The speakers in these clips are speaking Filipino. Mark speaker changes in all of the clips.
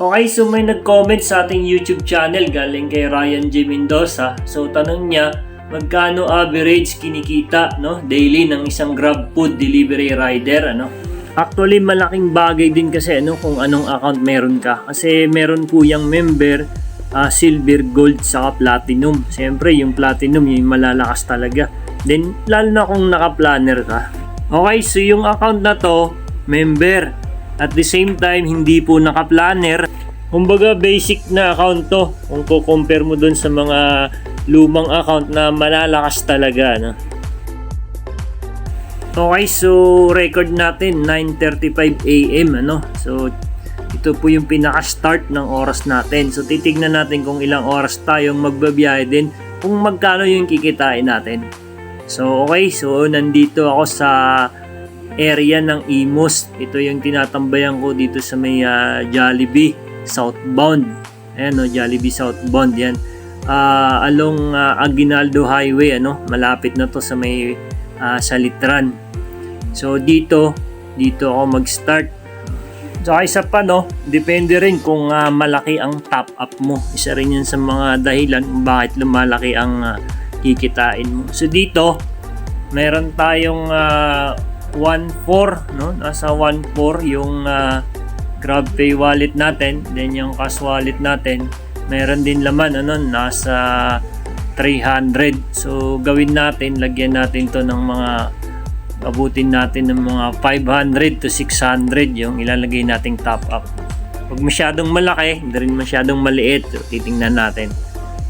Speaker 1: Okay, so may nag-comment sa ating YouTube channel galing kay Ryan J. Mendoza. So tanong niya, magkano average kinikita no daily ng isang Grab food delivery rider ano? Actually, malaking bagay din kasi ano kung anong account meron ka. Kasi meron po yung member, ah, silver, gold, saka platinum. Siyempre, yung platinum, yung malalakas talaga. Then, lalo na kung naka-planner ka. Okay, so yung account na to, member. At the same time, hindi po naka-planner. Kumbaga, basic na account to. Kung ko-compare mo dun sa mga lumang account na malalakas talaga. No? Okay, so record natin 9:35 AM ano. So ito po yung pinaka-start ng oras natin. So titignan natin kung ilang oras tayong magbabiyahe din kung magkano yung kikitain natin. So okay, so nandito ako sa area ng Imus. Ito yung tinatambayan ko dito sa may ah, Jollibee southbound. Ayan no, Jollibee southbound yan. Ah, along ah, Aguinaldo Highway ano, malapit na to sa may ah, Salitran. So dito, dito ako mag-start. So isa pa no, depende rin kung ah, malaki ang top up mo. Isa rin yan sa mga dahilan kung bakit lumalaki ang ah, kikitain mo. So dito, meron tayong ah, 1.4 no? Nasa 1.4 yung ah, GrabPay wallet natin, then yung cash wallet natin, meron din laman ano, nasa 300. So gawin natin, lagyan natin to ng mga abutin natin ng mga 500 to 600 yung ilalagay nating top up. Huwag masyadong malaki, hindi rin masyadong maliit. So, titingnan natin.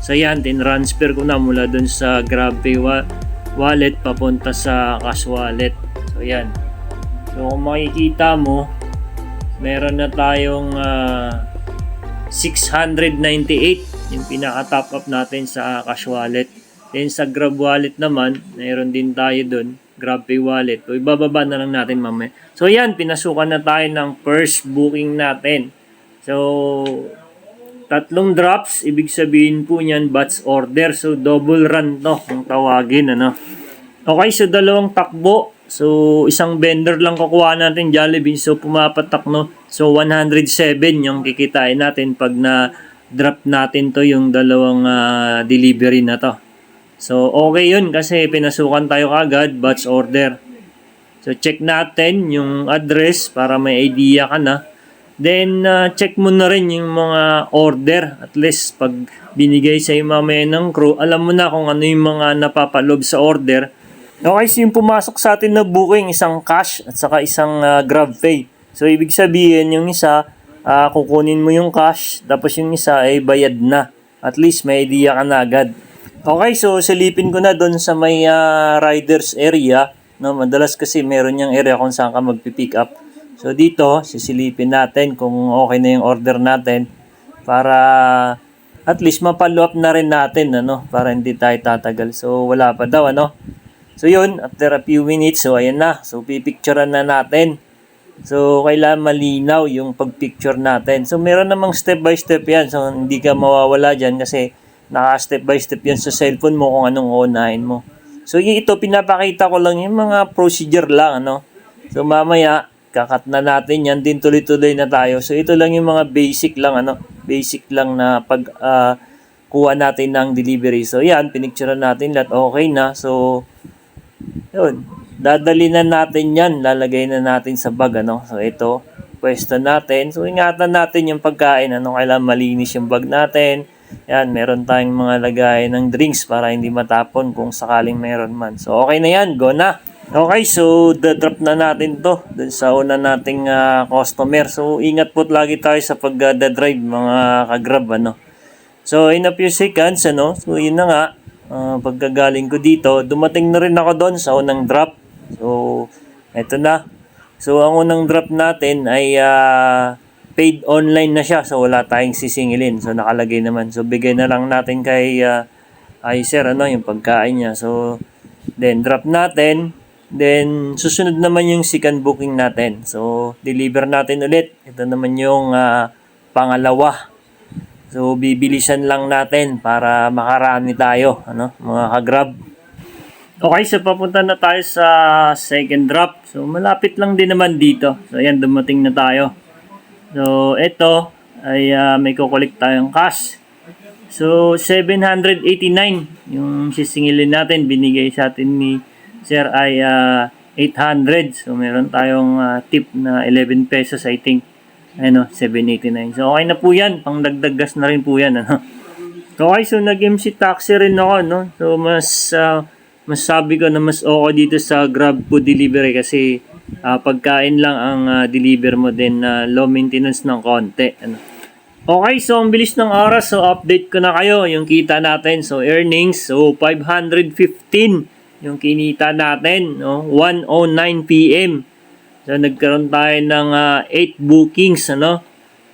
Speaker 1: So yan, tinransfer ko na mula dun sa GrabPay wa- wallet papunta sa cash wallet. So. So kung makikita mo, meron na tayong ah, 698 yung pinaka-top up natin sa cash wallet. Then sa Grab wallet naman, meron din tayo dun, GrabPay wallet. So ibababa na lang natin mamaya. So yan, pinasukan na tayo ng first booking natin. So tatlong drops, ibig sabihin po niyan batch order. So double run to kung tawagin ano. Okay, so dalawang takbo. So isang vendor lang kukuha natin Jollibee. So pumapatak no. So 107 yung kikitain natin pag na drop natin to yung dalawang ah, delivery na to. So okay yun kasi pinasukan tayo kagad batch order. So check natin yung address para may idea ka na. Then uh, check mo na rin yung mga order at least pag binigay sa iyo mamaya ng crew, alam mo na kung ano yung mga napapalob sa order. Okay, so yung pumasok sa atin na booking, isang cash at saka isang uh, grab pay. So ibig sabihin yung isa, ah, kukunin mo yung cash tapos yung isa ay bayad na. At least may idea ka na agad. Okay, so silipin ko na doon sa may ah, riders area. No, madalas kasi meron yung area kung saan ka magpi-pick up. So dito, sisilipin natin kung okay na yung order natin para at least mapalo up na rin natin ano para hindi tayo tatagal. So wala pa daw ano. So yun, after a few minutes, so ayan na. So pipicturean na natin. So kailangan malinaw yung pagpicture natin. So meron namang step by step yan. So hindi ka mawawala dyan kasi naka step by step yan sa cellphone mo kung anong uunahin mo. So ito pinapakita ko lang yung mga procedure lang ano. So mamaya kakat na natin yan din tuloy-tuloy na tayo. So ito lang yung mga basic lang ano, basic lang na pag ah, kuha natin ng delivery. So yan, pinicture natin lahat okay na. So yun, dadali na natin yan, lalagay na natin sa bag ano. So ito, pwesto natin. So ingatan natin yung pagkain, ano kailangan malinis yung bag natin. Yan, meron tayong mga lagay ng drinks para hindi matapon kung sakaling meron man. So okay na yan, go na. Okay, so the-drop na natin to dun sa una nating ah, customer. So ingat po lagi tayo sa pag-drive mga ka-grab ano. So in a few seconds ano, so yun na nga, ah, pagkagaling ko dito, dumating na rin ako doon sa unang drop. So eto na. So ang unang drop natin ay ah, paid online na siya. So wala tayong sisingilin. So nakalagay naman. So bigay na lang natin kay ah, ay sir ano yung pagkain niya. So then drop natin. Then susunod naman yung second booking natin. So deliver natin ulit. Ito naman yung ah, pangalawa. So bibilisan lang natin para makarami tayo, ano, mga ka-grab. Okay, so papunta na tayo sa second drop. So malapit lang din naman dito. So ayan, dumating na tayo. So ito, ay ah, may kukulik tayong cash. So, 789 yung sisingilin natin. Binigay sa atin ni Sir ay ah, 800. So, meron tayong ah, tip na 11 pesos I think. Ano, 789. So, okay na po yan. Pang dagdag gas na rin po yan. Ano? Okay. So, nag-MC taxi rin ako. No? So, mas ah, mas sabi ko na mas okay dito sa Grab Food Delivery kasi ah, pagkain lang ang ah, deliver mo din na low maintenance ng konti. Ano? Okay, so ang bilis ng oras. So update ko na kayo yung kita natin. So earnings, so 515 yung kinita natin, no? 1:09 PM. So nagkaroon tayo ng 8 bookings, ano?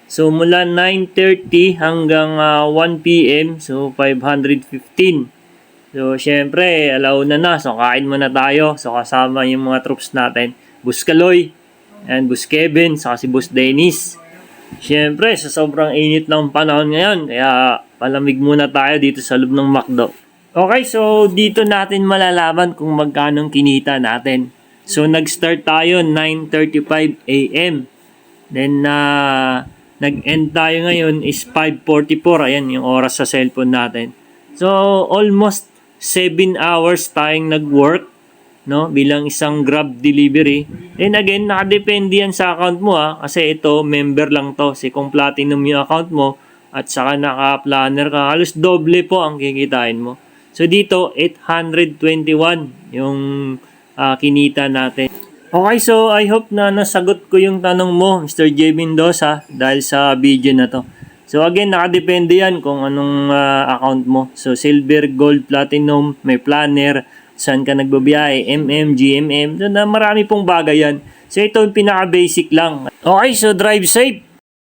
Speaker 1: So mula 9:30 hanggang ah, 1 PM, so 515. So syempre, alauna na. So kain muna tayo. So kasama yung mga troops natin. Bus Kaloy, and Bus Kevin, saka si Bus Dennis. Siyempre, sa sobrang init ng panahon ngayon, kaya palamig muna tayo dito sa loob ng McDo. Okay, so dito natin malalaman kung magkano kinita natin. So nag-start tayo 9:35 AM. Then na nag-end tayo ngayon is 5:44. Ayan yung oras sa cellphone natin. So almost 7 hours tayong nag-work no bilang isang Grab delivery. And again, nakadepende yan sa account mo ha kasi ito member lang to. Kasi kung platinum yung account mo at saka naka-planner ka, halos doble po ang kikitain mo. So dito 821 yung ah, kinita natin. Okay, so I hope na nasagot ko yung tanong mo, Mr. J. Mendoza, dahil sa video na to. So again, nakadepende yan kung anong ah, account mo. So silver, gold, platinum, may planner, saan ka nagbabiyahe, MM, GMM, na marami pong bagay yan. So ito yung pinaka-basic lang. Okay, so drive safe.